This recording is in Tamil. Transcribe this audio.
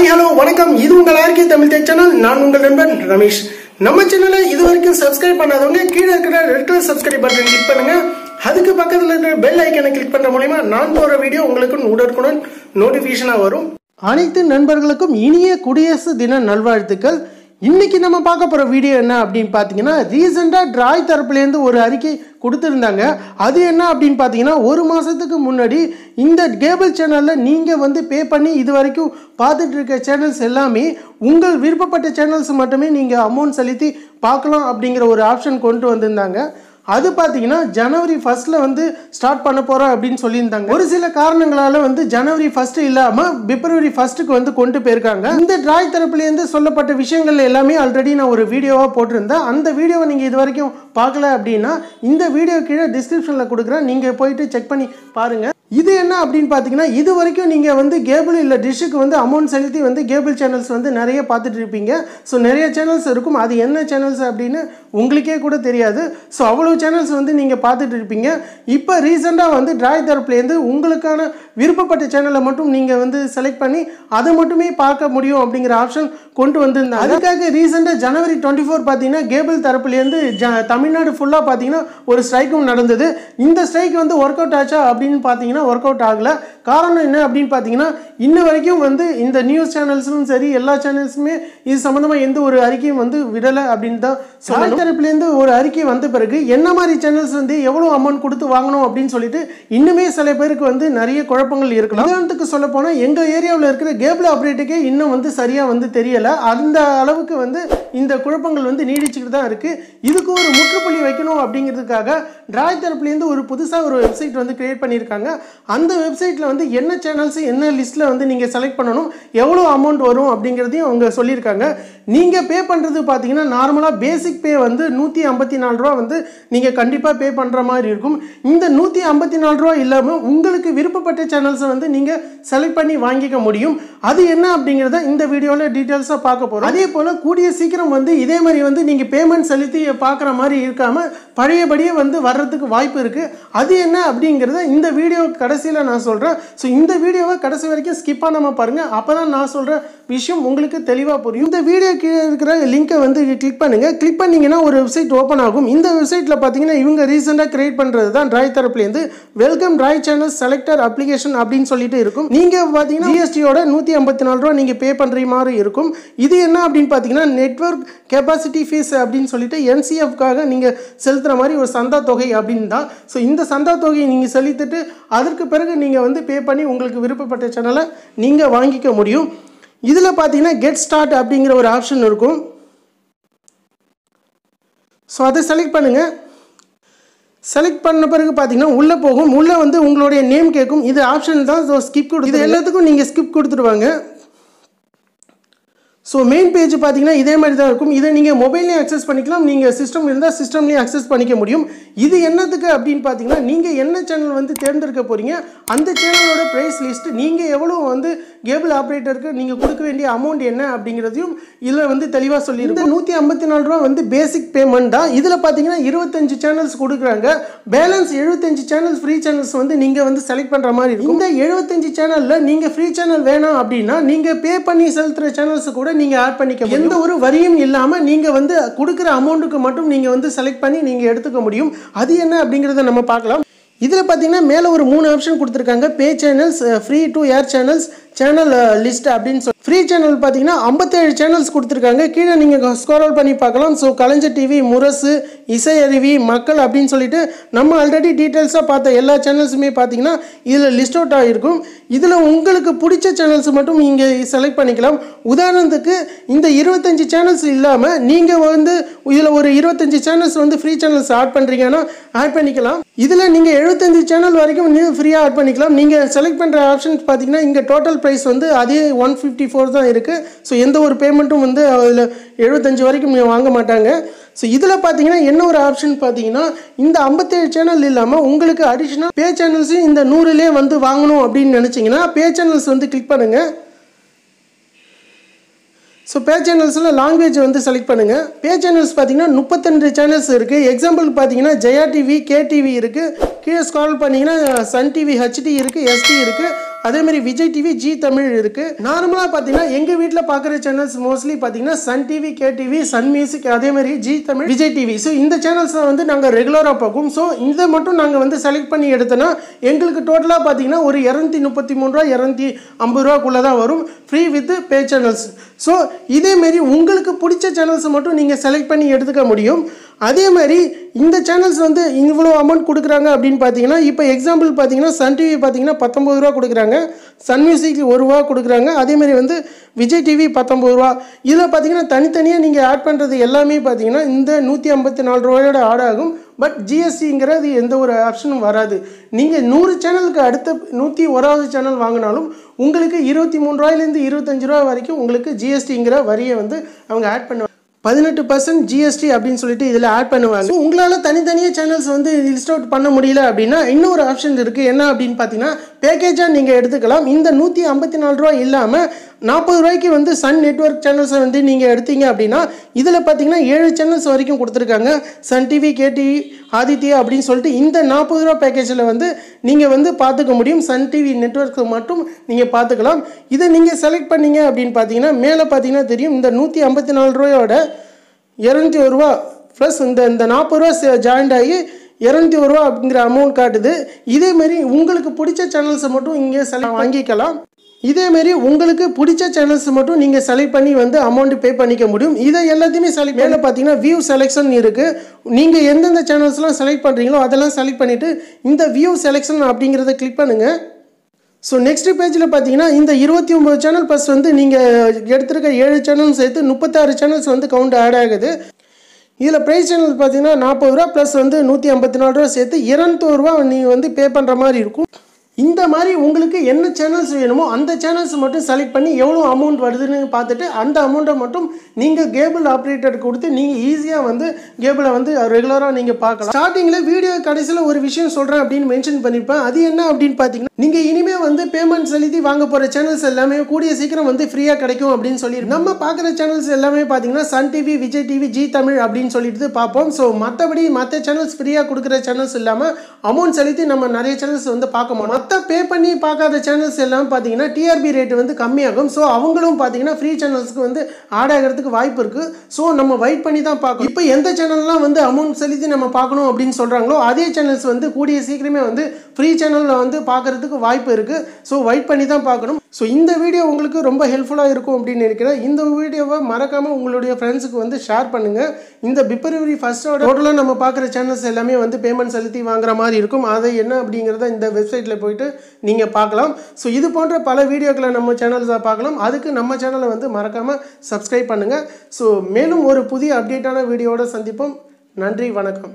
ஹாய் ஹலோ வணக்கம். இது உங்கள் ஆர்கே தமிழ் டெக் சேனல் நான் உங்கள் நண்பன் ரமேஷ். நம்ம சேனலை இது வரைக்கும் சப்ஸ்கிரைப் பண்ணாதவங்க கீழே இருக்கிற red colour subscribe button click பண்ணுங்க. அதுக்கு பக்கத்துல இருக்கிற பெல் ஐக்கனை கிளிக் பண்ற மூலயமா நான் போற வீடியோ உங்களுக்கு உடனுக்குடன் நோட்டிபிகேஷனா வரும். அனைத்து நண்பர்களுக்கும் இனிய குடியரசு தின நல்வாழ்த்துக்கள். இன்னைக்கு நம்ம பார்க்க போகிற வீடியோ என்ன அப்படின்னு பார்த்தீங்கன்னா ரீசெண்டாக ட்ராய் தரப்புலேருந்து ஒரு அறிக்கை கொடுத்துருந்தாங்க. அது என்ன அப்படின்னு பார்த்தீங்கன்னா ஒரு மாதத்துக்கு முன்னாடி இந்த கேபிள் சேனலில் நீங்கள் வந்து பே பண்ணி இது வரைக்கும் பார்த்துட்டு இருக்க சேனல்ஸ் எல்லாமே உங்கள் விருப்பப்பட்ட சேனல்ஸ் மட்டுமே நீங்கள் அமௌண்ட் செலுத்தி பார்க்கலாம் அப்படிங்கிற ஒரு ஆப்ஷன் கொண்டு வந்திருந்தாங்க. அது பார்த்தீங்கன்னா ஜனவரி ஃபர்ஸ்ட்ல வந்து ஸ்டார்ட் பண்ண போறோம் அப்படின்னு சொல்லியிருந்தாங்க. ஒரு சில காரணங்களால வந்து ஜனவரி ஃபர்ஸ்ட் இல்லாம பிப்ரவரி ஃபர்ஸ்ட்டுக்கு வந்து கொண்டு போயிருக்காங்க. இந்த டிராய் தரப்புலேருந்து சொல்லப்பட்ட விஷயங்கள் எல்லாமே ஆல்ரெடி நான் ஒரு வீடியோவாக போட்டிருந்தேன். அந்த வீடியோவை நீங்கள் இது வரைக்கும் பார்க்கல அப்படின்னா இந்த வீடியோ கீழே டிஸ்கிரிப்ஷனில் கொடுக்குறேன். நீங்கள் போயிட்டு செக் பண்ணி பாருங்க. இது என்ன அப்படின்னு பார்த்தீங்கன்னா இது வரைக்கும் நீங்கள் வந்து கேபிள் இல்லை டிஷ்ஷுக்கு வந்து அமௌண்ட் செலுத்தி வந்து கேபிள் சேனல்ஸ் வந்து நிறைய பார்த்துட்டு இருப்பீங்க. ஸோ நிறைய சேனல்ஸ் இருக்கும். அது என்ன சேனல்ஸ் அப்படின்னு உங்களுக்கே கூட தெரியாது. ஸோ அவ்வளோ சேனல்ஸ் வந்து நீங்கள் பார்த்துட்டு இருப்பீங்க. இப்போ ரீசெண்டாக வந்து டிராய் தரப்புலேருந்து உங்களுக்கான விருப்பப்பட்ட சேனலை மட்டும் நீங்கள் வந்து செலக்ட் பண்ணி அதை மட்டுமே பார்க்க முடியும் அப்படிங்கிற ஆப்ஷன் கொண்டு வந்திருந்தாங்க. அதுக்காக ரீசெண்டாக ஜனவரி டுவெண்ட்டி ஃபோர் பார்த்தீங்கன்னா கேபிள் தரப்புலேருந்து ஜ தமிழ்நாடு ஃபுல்லாக பார்த்தீங்கன்னா ஒரு ஸ்ட்ரைக்கும் நடந்தது. இந்த ஸ்ட்ரைக் வந்து ஒர்க் அவுட் ஆச்சா அப்படின்னு பார்த்தீங்கன்னா ஒர்க் அவுட் ஆகலை. காரணம் என்ன அப்படின்னு பார்த்தீங்கன்னா இன்ன வரைக்கும் வந்து இந்த நியூஸ் சேனல்ஸும் சரி எல்லா சேனல்ஸுமே இது சம்மந்தமாக எந்த ஒரு அறிக்கையும் வந்து விடலை அப்படின்னு தான் சொல்லணும். தரப்புலேருந்து ஒரு அறிக்கை வந்த பிறகு என்ன மாதிரி சேனல்ஸ் வந்து எவ்வளோ அமௌண்ட் கொடுத்து வாங்கணும் அப்படின்னு சொல்லிட்டு இன்னுமே சில பேருக்கு வந்து நிறைய குழப்பங்கள் இருக்கலாம். உதாரணத்துக்கு சொல்ல போனால் எங்கள் ஏரியாவில் இருக்கிற கேபிள் ஆப்ரேட்டுக்கே இன்னும் வந்து சரியாக வந்து தெரியலை. அந்த அளவுக்கு வந்து இந்த குழப்பங்கள் வந்து நீடிச்சுக்கிட்டு தான் இருக்குது இதுக்கு ஒரு முற்றுப்புள்ளி வைக்கணும் அப்படிங்கிறதுக்காக டிராய் தரப்புலேருந்து ஒரு புதுசாக ஒரு வெப்சைட் வந்து கிரியேட் பண்ணியிருக்காங்க. அந்த வெப்சைட்டில் வந்து என்ன சேனல்ஸ் என்ன லிஸ்ட்டில் வந்து நீங்கள் செலக்ட் பண்ணணும் எவ்வளோ அமௌண்ட் வரும் அப்படிங்கிறதையும் அவங்க சொல்லியிருக்காங்க. நீங்கள் பே பண்ணுறது பார்த்தீங்கன்னா நார்மலாக பேசிக் பே வந்து வந்து நூற்றி ஐம்பத்தி நாலு ரூபா வந்து நீங்கள் கண்டிப்பாக பே பண்ணுற மாதிரி இருக்கும். இந்த நூற்றி ஐம்பத்தி நாலு ரூபா இல்லாமல் உங்களுக்கு விருப்பப்பட்ட சேனல்ஸை வந்து நீங்கள் செலக்ட் பண்ணி வாங்கிக்க முடியும். அது என்ன அப்படிங்கிறத இந்த வீடியோவில் டீட்டெயில்ஸாக பார்க்க போகிறோம் அதே போல் கூடிய சீக்கிரம் வந்து இதே மாதிரி வந்து நீங்கள் பேமெண்ட் செலுத்தி பார்க்குற மாதிரி இருக்காமல் பழையபடியே வந்து வர்றதுக்கு வாய்ப்பு இருக்குது அது என்ன அப்படிங்கிறத இந்த வீடியோ கடைசியில் நான் சொல்கிறேன் ஸோ இந்த வீடியோவை கடைசி வரைக்கும் ஸ்கிப் பண்ணாமல் பாருங்கள் அப்போ தான் நான் சொல்கிற விஷயம் உங்களுக்கு தெளிவாக புரியும். இந்த வீடியோ கீழே இருக்கிற லிங்கை வந்து கிளிக் பண்ணுங்கள் கிளிக் பண்ணிங்கன்னா ஒரு வெப்சைட் ஓப்பன் ஆகும். இந்த வெப்சைட்டில் பார்த்தீங்கன்னா இவங்க ரீசெண்டாக கிரியேட் பண்ணுறது தான் ட்ராய் தரப்புலேருந்து welcome TRAI channel selector application அப்படின்னு சொல்லிட்டு இருக்கும். நீங்கள் பார்த்தீங்கன்னா ஜிஎஸ்டியோட நூற்றி ஐம்பத்தி நாலு ரூபா நீங்கள் பே பண்ணுற மாதிரி இருக்கும். இது என்ன அப்படின்னு பார்த்தீங்கன்னா நெட்ஒர்க் கெப்பாசிட்டி ஃபீஸ் அப்படின்னு சொல்லிட்டு என்சிஎஃப்காக நீங்கள் செலுத்துகிற மாதிரி ஒரு சந்தா தொகை அப்படின்னு தான். ஸோ இந்த சந்தா தொகையை நீங்கள் செலுத்திட்டு அதற்கு பிறகு நீங்கள் வந்து பே பண்ணி உங்களுக்கு விருப்பப்பட்ட சேனலை நீங்கள் வாங்கிக்க முடியும். இதில் பார்த்தீங்கன்னா கெட் ஸ்டார்ட் அப்படிங்கிற ஒரு ஆப்ஷன் இருக்கும். ஸோ அதை செலக்ட் பண்ணுங்கள் செலக்ட் பண்ண பிறகு பார்த்தீங்கன்னா உள்ளே போகும். உள்ளே வந்து உங்களுடைய நேம் கேட்கும். இது ஆப்ஷன் தான். ஸோ ஸ்கிப் கொடுத்து இது எல்லாத்துக்கும் நீங்கள் ஸ்கிப் கொடுத்துருவாங்க. ஸோ மெயின் பேஜ் பார்த்தீங்கன்னா இதே மாதிரி தான் இருக்கும். இதை நீங்கள் மொபைல்லையும் அக்சஸ் பண்ணிக்கலாம். நீங்கள் சிஸ்டம் இருந்தால் சிஸ்டம்லேயும் அக்சஸ் பண்ணிக்க முடியும். இது என்னத்துக்கு அப்படின்னு பார்த்தீங்கன்னா நீங்கள் என்ன சேனல் வந்து தேர்ந்தெடுக்க போகிறீங்க அந்த சேனலோட ப்ரைஸ் லிஸ்ட் நீங்கள் எவ்வளோ வந்து கேபிள் ஆப்ரேட்டருக்கு நீங்கள் கொடுக்க வேண்டிய அமௌண்ட் என்ன அப்படிங்கிறதையும் இதில் வந்து தெளிவாக சொல்லியிருக்கோம். நூற்றி ஐம்பத்தி நாலு ரூபா வந்து பேசிக் பேமெண்ட் தான். இதில் பார்த்தீங்கன்னா இருபத்தஞ்சு சேனல்ஸ் கொடுக்குறாங்க. பேலன்ஸ் எழுபத்தஞ்சு சேனல்ஸ் ஃப்ரீ சேனல்ஸ் வந்து நீங்கள் வந்து செலக்ட் பண்ணுற மாதிரி இருக்கும். இந்த எழுபத்தஞ்சு சேனலில் நீங்கள் ஃப்ரீ சேனல் வேணாம் அப்படின்னா நீங்கள் பே பண்ணி செலுத்துகிற சேனல்ஸ் கூட நீங்கள் ஆட் பண்ணிக்க எந்த ஒரு வரியும் இல்லாமல் நீங்கள் வந்து கொடுக்குற அமௌண்ட்டுக்கு மட்டும் நீங்கள் வந்து செலக்ட் பண்ணி நீங்கள் எடுத்துக்க முடியும். அது என்ன அப்படிங்கிறத நம்ம பார்க்கலாம். இதில் பார்த்தீங்கன்னா மேலே ஒரு மூணு ஆப்ஷன் கொடுத்துருக்காங்க. Pay channels free to air channels channel list uh, அப்படின்னு சொல்லி ஃப்ரீ சேனல் பார்த்தீங்கன்னா ஐம்பத்தேழு சேனல்ஸ் கொடுத்துருக்காங்க. கீழே நீங்கள் ஸ்கோரல் பண்ணி பார்க்கலாம். ஸோ கலைஞர் டிவி முரசு இசை அருவி மக்கள் அப்படின்னு சொல்லிட்டு நம்ம ஆல்ரெடி டீட்டெயில்ஸாக பார்த்த எல்லா சேனல்ஸுமே பார்த்தீங்கன்னா இதில் லிஸ்ட் அவுட் ஆகிருக்கும். இதில் உங்களுக்கு பிடிச்ச சேனல்ஸ் மட்டும் இங்கே செலக்ட் பண்ணிக்கலாம். உதாரணத்துக்கு இந்த இருபத்தஞ்சி சேனல்ஸ் இல்லாமல் நீங்கள் வந்து இதில் ஒரு இருபத்தஞ்சி சேனல்ஸ் வந்து ஃப்ரீ சேனல்ஸ் ஆட் பண்ணுறீங்கன்னா ஆட் பண்ணிக்கலாம். இதில் நீங்கள் எழுபத்தஞ்சு சேனல் வரைக்கும் நீங்கள் ஃப்ரீயாக ஆட் பண்ணிக்கலாம். நீங்கள் செலக்ட் பண்ணுற ஆப்ஷன்ஸ் பார்த்தீங்கன்னா இங்கே டோட்டல் ப்ரைஸ் வந்து அதே ஒன் ஃபிஃப்டி ஃபோர் தான் இருக்குது ஸோ எந்த ஒரு பேமெண்ட்டும் வந்து அதில் எழுபத்தஞ்சு வரைக்கும் நீங்கள் வாங்க மாட்டாங்க. ஸோ இதில் பார்த்தீங்கன்னா என்ன ஒரு ஆப்ஷன் பார்த்தீங்கன்னா இந்த ஐம்பத்தேழு சேனல் இல்லாமல் உங்களுக்கு அடிஷ்னல் பே சேனல்ஸையும் இந்த நூறுலேயே வந்து வாங்கணும் அப்படின்னு நினச்சிங்கன்னா பே சேனல்ஸ் வந்து கிளிக் பண்ணுங்கள் ஸோ பே சேனல்ஸில் லாங்குவேஜ் வந்து செலக்ட் பண்ணுங்கள் பே சேனல்ஸ் பார்த்தீங்கன்னா முப்பத்தெண்டு சேனல்ஸ் இருக்குது எக்ஸாம்பிள் பார்த்தீங்கன்னா ஜெயா டிவி கே டிவி இருக்குது கீழே ஸ்கால் பண்ணிங்கன்னா சன் டிவி ஹெச்டி இருக்குது எஸ்டி இருக்குது அதேமாரி விஜய் டிவி ஜி தமிழ் இருக்குது நார்மலாக பார்த்தீங்கன்னா எங்கள் வீட்டில் பார்க்குற சேனல்ஸ் மோஸ்ட்லி பார்த்தீங்கன்னா Sun TV K TV Sun Music அதேமாதிரி Zee Tamil Vijay TV so இந்த சேனல்ஸ் வந்து நாங்கள் ரெகுலராக பார்க்கும் ஸோ இதை மட்டும் நாங்கள் வந்து செலக்ட் பண்ணி எடுத்தோன்னா எங்களுக்கு டோட்டலாக பார்த்தீங்கன்னா ஒரு இரநூத்தி முப்பத்தி மூணு ரூபா இரநூத்தி ஐம்பது ரூபாக்குள்ளே தான் வரும். Free with pay channels so இதேமாரி உங்களுக்கு பிடிச்ச சேனல்ஸ் மட்டும் நீங்கள் செலக்ட் பண்ணி எடுத்துக்க முடியும். அதே மாதிரி இந்த சேனல்ஸ் வந்து இவ்வளோ அமௌண்ட் கொடுக்குறாங்க அப்படின்னு பார்த்தீங்கன்னா இப்போ எக்ஸாம்பிள் பார்த்தீங்கன்னா சன் டிவி பார்த்தீங்கன்னா பத்தொம்பது ரூபா கொடுக்குறாங்க. சன் மியூசிக் ஒரு ரூபா கொடுக்குறாங்க. அதேமாதிரி வந்து விஜய் டிவி பத்தொம்பது ரூபா. இதில் பார்த்தீங்கன்னா தனித்தனியாக நீங்கள் ஆட் பண்ணுறது எல்லாமே பார்த்தீங்கன்னா இந்த நூற்றி ஐம்பத்தி நாலு ரூபாயோட ஆட் ஆகும். பட் ஜிஎஸ்டிங்கிறது எந்த ஒரு ஆப்ஷனும் வராது. நீங்கள் நூறு சேனலுக்கு அடுத்த நூற்றி ஓராவது சேனல் வாங்கினாலும் உங்களுக்கு இருபத்தி மூணு ரூபாயிலேருந்து இருபத்தஞ்சு ரூபா வரைக்கும் உங்களுக்கு ஜிஎஸ்டிங்கிற வரியை வந்து அவங்க ஆட் பண்ணுவாங்க. பதினெட்டு பர்சன்ட் ஜிஎஸ்டி அப்படின்னு சொல்லிட்டு இதில் ஆட் பண்ணுவாங்க. உங்களால் தனித்தனியாக சேனல்ஸ் வந்து லிஸ்ட் அவுட் பண்ண முடியல அப்படின்னா இன்னொரு ஆப்ஷன் இருக்குது என்ன அப்படின்னு பார்த்தீங்கன்னா பேக்கேஜாக நீங்கள் எடுத்துக்கலாம். இந்த நூற்றி ஐம்பத்தி நாலு ரூபா இல்லாமல் நாற்பது ரூபாய்க்கு வந்து சன் நெட்ஒர்க் சேனல்ஸை வந்து நீங்கள் எடுத்தீங்க அப்படின்னா இதில் பார்த்தீங்கன்னா ஏழு சேனல்ஸ் வரைக்கும் கொடுத்துருக்காங்க. சன் டிவி கேடிவி ஆதித்யா அப்படின்னு சொல்லிட்டு இந்த நாற்பது ரூபா பேக்கேஜில் வந்து நீங்கள் வந்து பார்த்துக்க முடியும். சன் டிவி நெட்ஒர்க்கு மட்டும் நீங்கள் பார்த்துக்கலாம். இதை நீங்கள் செலக்ட் பண்ணீங்க அப்படின்னு பார்த்தீங்கன்னா மேலே பார்த்தீங்கன்னா தெரியும். இந்த நூற்றி ஐம்பத்தி நாலு ரூபாயோட இரநூத்தி ஒரு ரூபா ப்ளஸ் இந்த இந்த நாற்பது ரூபா ஜாயிண்ட் ஆகி இரநூத்தி ஒரு ரூபா அப்படிங்கிற அமௌண்ட் காட்டுது. இதேமாரி உங்களுக்கு பிடிச்ச சேனல்ஸை மட்டும் இங்கே செல வாங்கிக்கலாம். இதேமாரி உங்களுக்கு பிடிச்ச சேனல்ஸ் மட்டும் நீங்கள் செலக்ட் பண்ணி வந்து அமௌண்ட் பே பண்ணிக்க முடியும். இதை எல்லாத்தையுமே செலக்ட் மேலே பார்த்தீங்கன்னா வியூ செலெக்ஷன் இருக்குது நீங்கள் எந்தெந்த சேனல்ஸ்லாம் செலக்ட் பண்ணுறீங்களோ அதெல்லாம் செலக்ட் பண்ணிவிட்டு இந்த வியூ செலெக்ஷன் அப்படிங்கிறத கிளிக் பண்ணுங்கள் ஸோ நெக்ஸ்ட் பேஜில் பார்த்தீங்கன்னா இந்த இருபத்தி ஒம்பது சேனல் ப்ளஸ் வந்து நீங்கள் எடுத்திருக்க ஏழு சேனல் சேர்த்து முப்பத்தாறு சேனல்ஸ் வந்து கவுண்ட் ஆட் ஆகுது. இதில் ப்ரைஸ் சேனல் பார்த்தீங்கன்னா நாற்பது ரூபா ப்ளஸ் வந்து நூற்றி ஐம்பத்தி நாலு ரூபா சேர்த்து இரநூத்தோரு நீங்கள் வந்து பே பண்ணுற மாதிரி இருக்கும். இந்த மாதிரி உங்களுக்கு என்ன சேனல்ஸ் வேணுமோ அந்த சேனல்ஸ் மட்டும் செலக்ட் பண்ணி எவ்வளோ அமௌண்ட் வருதுன்னு பார்த்துட்டு அந்த அமௌண்ட்டை மட்டும் நீங்கள் கேபிள் ஆப்ரேட்டர் கொடுத்து நீங்கள் ஈஸியாக வந்து கேபிளை வந்து ரெகுலராக நீங்கள் பார்க்கலாம். ஸ்டார்டிங்கில் வீடியோ கடைசியில் ஒரு விஷயம் சொல்கிறேன் அப்படின்னு மென்ஷன் பண்ணியிருப்பேன் அது என்ன அப்படின்னு பார்த்தீங்கன்னா நீங்கள் இனிமேல் வந்து பேமெண்ட் செலுத்தி வாங்க போகிற சேனல்ஸ் எல்லாமே கூடிய சீக்கிரம் வந்து ஃப்ரீயாக கிடைக்கும் அப்படின்னு சொல்லி நம்ம பார்க்குற சேனல்ஸ் எல்லாமே பார்த்தீங்கன்னா Sun TV Vijay TV Zee Tamil அப்படின்னு சொல்லிட்டு பார்ப்போம். ஸோ மற்றபடி மற்ற சேனல்ஸ் ஃப்ரீயாக கொடுக்குற சேனல்ஸ் இல்லாமல் அமௌண்ட் செலுத்தி நம்ம நிறைய சேனல்ஸ் வந்து பார்க்க மற்ற பே பண்ணி பார்க்காத சேனல்ஸ் எல்லாம் பார்த்தீங்கன்னா டிஆர்பி ரேட் வந்து கம்மியாகும். ஸோ அவங்களும் பார்த்தீங்கன்னா ஃப்ரீ சேனல்ஸ்க்கு வந்து ஆட் ஆகிறதுக்கு வாய்ப்பு இருக்குது ஸோ நம்ம வெயிட் பண்ணி தான் பார்க்கணும். இப்போ எந்த சேனல்லாம் வந்து அமௌண்ட் செலுத்தி நம்ம பார்க்கணும் அப்படின்னு சொல்கிறாங்களோ அதே சேனல்ஸ் வந்து கூடிய சீக்கிரமே வந்து ஃப்ரீ சேனலில் வந்து பார்க்குறதுக்கு வாய்ப்பு இருக்குது ஸோ வெயிட் பண்ணி தான் பார்க்கணும். ஸோ இந்த வீடியோ உங்களுக்கு ரொம்ப ஹெல்ப்ஃபுல்லாக இருக்கும் அப்படின்னு நினைக்கிறேன். இந்த வீடியோவை மறக்காமல் உங்களுடைய ஃப்ரெண்ட்ஸுக்கு வந்து ஷேர் பண்ணுங்கள் இந்த பிப்ரவரி ஃபஸ்ட்டோட டோட்டலாக நம்ம பார்க்குற சேனல்ஸ் எல்லாமே வந்து பேமெண்ட் செலுத்தி வாங்குற மாதிரி இருக்கும். அதை என்ன அப்படிங்கிறத இந்த வெப்சைட்டில் போயிட்டு நீங்கள் பார்க்கலாம். ஸோ இது போன்ற பல வீடியோக்களை நம்ம சேனல்ஸாக பார்க்கலாம். அதுக்கு நம்ம சேனலை வந்து மறக்காமல் சப்ஸ்கிரைப் பண்ணுங்கள் ஸோ மேலும் ஒரு புதிய அப்டேட்டான வீடியோவோட சந்திப்போம். நன்றி வணக்கம்.